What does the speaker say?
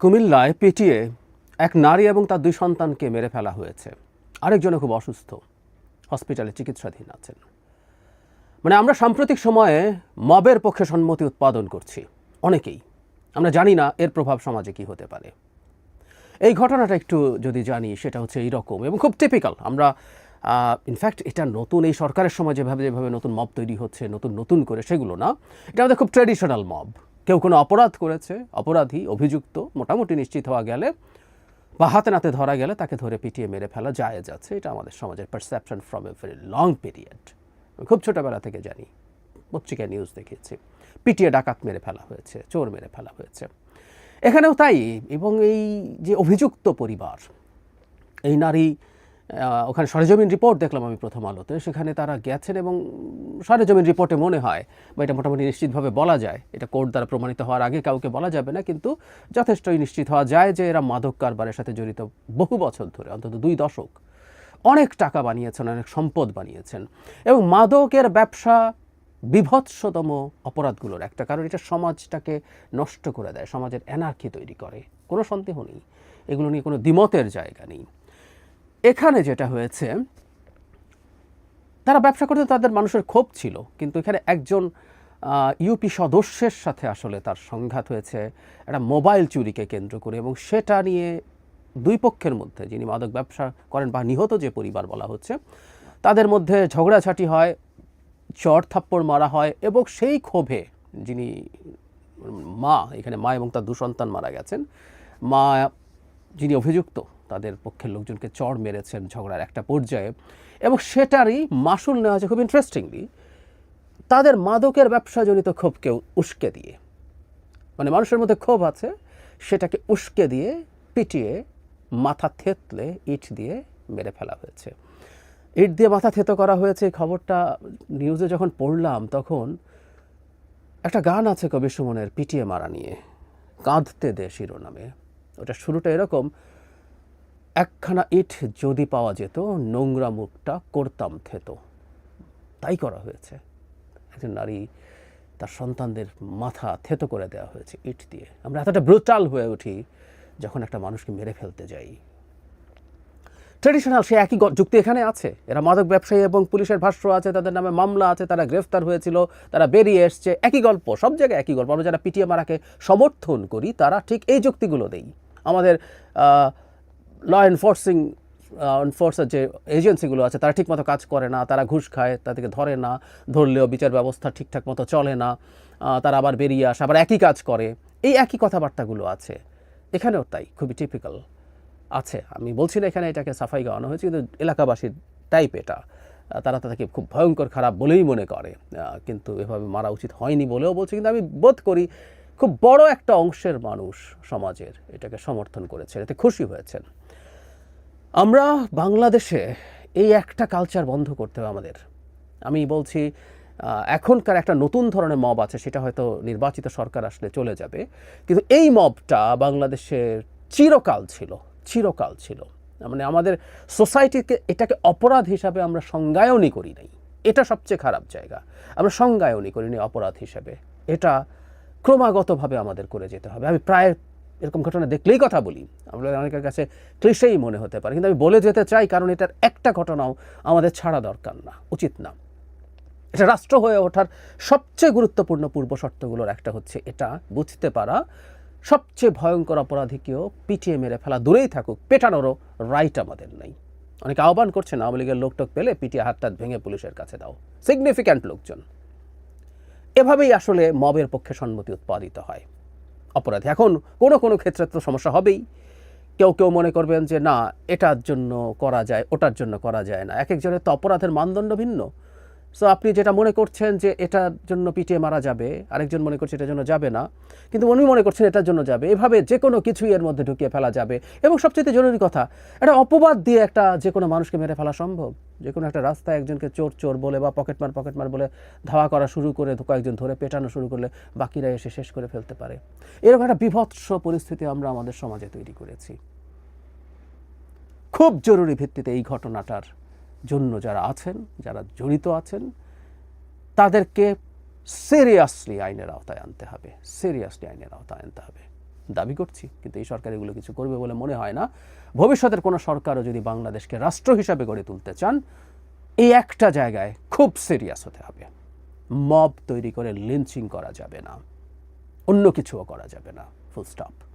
কুমিল্লায় পিটিয়ে এক নারী এবং তার দুই সন্তানকে মেরে ফেলা হয়েছে। আরেকজনে খুব অসুস্থ। হসপিটালে চিকিৎসাধীন আছেন। মানে আমরা সাম্প্রতিক সময়ে মবের পক্ষে সম্মতি উৎপাদন করছি। অনেকেই। আমরা জানি না এর প্রভাব সমাজে কি হতে পারে। এই ঘটনাটা একটু যদি জানি, সেটা হচ্ছে এই রকম এবং খুব টিপিক্যাল আমরা ইনফ্যাক্ট এটা নতুন, এই সরকারের সময় যেভাবে যেভাবে নতুন মব তৈরি হচ্ছে, নতুন নতুন করে, সেগুলো না। এটা আমাদের খুব ট্র্যাডিশনাল মব কেউ কোনো অপরাধ করেছে, অপরাধী, অভিযুক্ত, মোটামুটি নিশ্চিত হওয়া গেলে বা হাতে নাতে ধরা গেলে তাকে ধরে পিটিয়ে মেরে ফেলা যায় যাচ্ছে এটা আমাদের সমাজের perception from a very long period খুব ছোটোবেলা থেকে জানি, পত্রিকায় নিউজ দেখেছি পিটিয়ে ডাকাত মেরে ফেলা হয়েছে, চোর মেরে ফেলা হয়েছে। এখানেও তাই এবং এই যে অভিযুক্ত পরিবার, এই নারী ওখানে সরেজমিন রিপোর্ট দেখলাম আমি প্রথম আলোতে। সেখানে তারা গেছেন এবং সরেজমিন রিপোর্টে মনে হয়, বা এটা মোটামুটি নিশ্চিতভাবে বলা যায়, এটা কোর্ট দ্বারা প্রমাণিত হওয়ার আগে কাউকে বলা যাবে না, কিন্তু যথেষ্টই নিশ্চিত হওয়া যায় যে এরা মাদক কারবারের সাথে জড়িত বহু বছর ধরে, অন্তত দুই দশক, অনেক টাকা বানিয়েছেন, অনেক সম্পদ বানিয়েছেন। এবং মাদকের ব্যবসা বিভৎসতম অপরাধগুলোর একটা কারণ, এটা সমাজটাকে নষ্ট করে দেয়, সমাজের এনার্কি তৈরি করে। কোনো সন্দেহ নেই, এগুলো নিয়ে কোনো দ্বিমতের জায়গা নেই। এখানে যেটা হয়েছে, তারা ব্যবসা করতে তাদের মানুষের ক্ষোভ ছিল, কিন্তু এখানে একজন ইউপি সদস্যের সাথে আসলে তার সংঘাত হয়েছে, একটা মোবাইল চুরিকে কেন্দ্র করে এবং সেটা নিয়ে দুই পক্ষের মধ্যে, যিনি মাদক ব্যবসা করেন বা নিহত যে পরিবার বলা হচ্ছে, তাদের মধ্যে ঝগড়াঝাটি হয়, চর থাপ্পড় মারা হয় এবং সেই ক্ষোভে যিনি, মা, এখানে মা এবং তার দু সন্তান মারা গেছেন, মা, যিনি অভিযুক্ত তাদের পক্ষের লোকজনকে চড় মেরেছেন ঝগড়ার একটা পর্যায়ে। এবং সেটারই মাসুল নেওয়া হয়েছে খুব ইন্টারেস্টিংলি তাদের মাদকের ব্যবসাজনিত ক্ষোভকে উস্কে দিয়ে। মানে মানুষের মধ্যে ক্ষোভ আছে, সেটাকে উস্কে দিয়ে, পিটিয়ে, মাথা থেতলে ইট দিয়ে মেরে ফেলা হয়েছে। ইট দিয়ে মাথা থেতো করা হয়েছে খবরটা নিউজে যখন পড়লাম তখন একটা গান আছে কবি সুমনের পিটিয়ে মারা নিয়ে, কাঁদতে দে শিরোনামে। ওটা শুরুটা এরকম একখানা ইট যদি পাওয়া যেত, নোংরা মুখটা করতাম থেতো তাই করা হয়েছে। একজন নারী তার সন্তানদের মাথা থেতো করে দেওয়া হয়েছে ইট দিয়ে। আমরা এতটা ব্রুটাল হয়ে উঠি যখন একটা মানুষকে মেরে ফেলতে যাই। ট্রেডিশনাল সে একই যুক্তি এখানে আছে। এরা মাদক ব্যবসায়ী এবং পুলিশের ভাষ্য আছে, তাদের নামে মামলা আছে, তারা গ্রেফতার হয়েছিল, তারা বেরিয়ে এসছে। একই গল্প, সব জায়গায় একই গল্প। আমরা যারা পিটিএ মারাকে সমর্থন করি, তারা ঠিক এই যুক্তিগুলো দেই। আমাদের ল এনফোর্সিং এনফোর্সের যে এজেন্সিগুলো আছে, তারা ঠিকমতো কাজ করে না, তারা ঘুষ খায়, তাদেরকে ধরে না, ধরলেও বিচার ব্যবস্থা ঠিকঠাক মতো চলে না তারা আবার বেরিয়ে আসে, আবার একই কাজ করে। এই একই কথাবার্তাগুলো আছে। এখানেও তাই, খুবই টিপিক্যাল আছে। আমি বলছি না এখানে এটাকে সাফাই গাওয়ানো হয়েছে, কিন্তু এলাকাবাসীর টাইপ এটা। তারা তাদেরকে খুব ভয়ঙ্কর, খারাপ বলেই মনে করে। কিন্তু এভাবে মারা উচিত হয়নি বলেও বলছে, কিন্তু আমি বোধ করি খুব বড় একটা অংশের মানুষ সমাজের এটাকে সমর্থন করেছে, এতে খুশি হয়েছেন। আমরা বাংলাদেশে এই একটা কালচার বন্ধ করতে হবে আমাদের। আমি বলছি এখনকার একটা নতুন ধরনের মব আছে, সেটা হয়তো নির্বাচিত সরকার আসলে চলে যাবে। কিন্তু এই মবটা বাংলাদেশের চিরকাল ছিল চিরকাল ছিল। মানে আমাদের সোসাইটিকে এটাকে অপরাধ হিসাবে আমরা সংজ্ঞায়নই করি নাই। এটা সবচেয়ে খারাপ জায়গা। আমরা সংজ্ঞায়নই করিনি অপরাধ হিসাবে। এটা ক্রমাগতভাবে আমাদের করে যেতে হবে। আমি প্রায় এরকম ঘটনা দেখলেই কথা বলি। আমরা অনেকের কাছে ক্লিশেই মনে হতে পারে, কিন্তু আমি বলে যেতে চাই কারণ এটার একটা ঘটনাও আমাদের ছাড়া দরকার না, উচিত না। এটা রাষ্ট্র হয়ে ওঠার সবচেয়ে গুরুত্বপূর্ণ পূর্ব শর্তগুলোর একটা হচ্ছে এটা, বুঝতে পারা সবচেয়ে ভয়ঙ্কর অপরাধীকেও পিটিয়ে মেরে ফেলা দূরেই থাকুক, পেটানোরও রাইট আমাদের নেই। অনেকে আহ্বান করছেন, আওয়ামী লীগের লোকটোক পেলে পিটিয়ে হাতটাত ভেঙে পুলিশের কাছে দাও। সিগনিফিক্যান্ট লোকজন। এভাবেই আসলে মবের পক্ষে সম্মতি উৎপাদিত হয়। অপরাধী। এখন কোনো কোনো ক্ষেত্রে তো সমস্যা হবেই। কেউ কেউ মনে করবেন যে, না, এটার জন্য করা যায়, ওটার জন্য করা যায় না। এক একজনের তো অপরাধের মানদণ্ড ভিন্ন। সো আপনি যেটা মনে করছেন যে এটার জন্য পিটিয়ে মারা যাবে, আরেকজন মনে করছে এটার জন্য যাবে না, কিন্তু উনি মনে করছেন এটার জন্য যাবে, এভাবে যে কোনো কিছুই এর মধ্যে ঢুকিয়ে ফেলা যাবে। এবং সবচেয়ে জরুরি কথা এটা অপবাদ দিয়ে একটা যে কোনো মানুষকে মেরে ফেলা সম্ভব। যে কোনো একটা রাস্তায় একজনকে চোর চোর বলে বা পকেটমার পকেটমার বলে ধাওয়া করা শুরু করে কয়েকজন ধরে পেটানো শুরু করলে বাকিরা এসে শেষ করে ফেলতে পারে। এরকম একটা বিভৎস পরিস্থিতি আমরা আমাদের সমাজে তৈরি করেছি। খুব জরুরি ভিত্তিতে এই ঘটনাটার জন্য যারা আছেন, যারা জড়িত আছেন, তাদেরকে সিরিয়াসলি আইনের আওতায় আনতে হবে। সিরিয়াসলি আইনের আওতায় আনতে হবে। দাবি করছি, কিন্তু এই সরকার এগুলো কিছু করবে বলে মনে হয় না। ভবিষ্যতের কোনো সরকারও যদি বাংলাদেশকে রাষ্ট্র হিসাবে গড়ে তুলতে চান, এই একটা জায়গায় খুব সিরিয়াস হতে হবে। মব তৈরি করে লিঞ্চিং করা যাবে না। অন্য কিছুও করা যাবে না। Full stop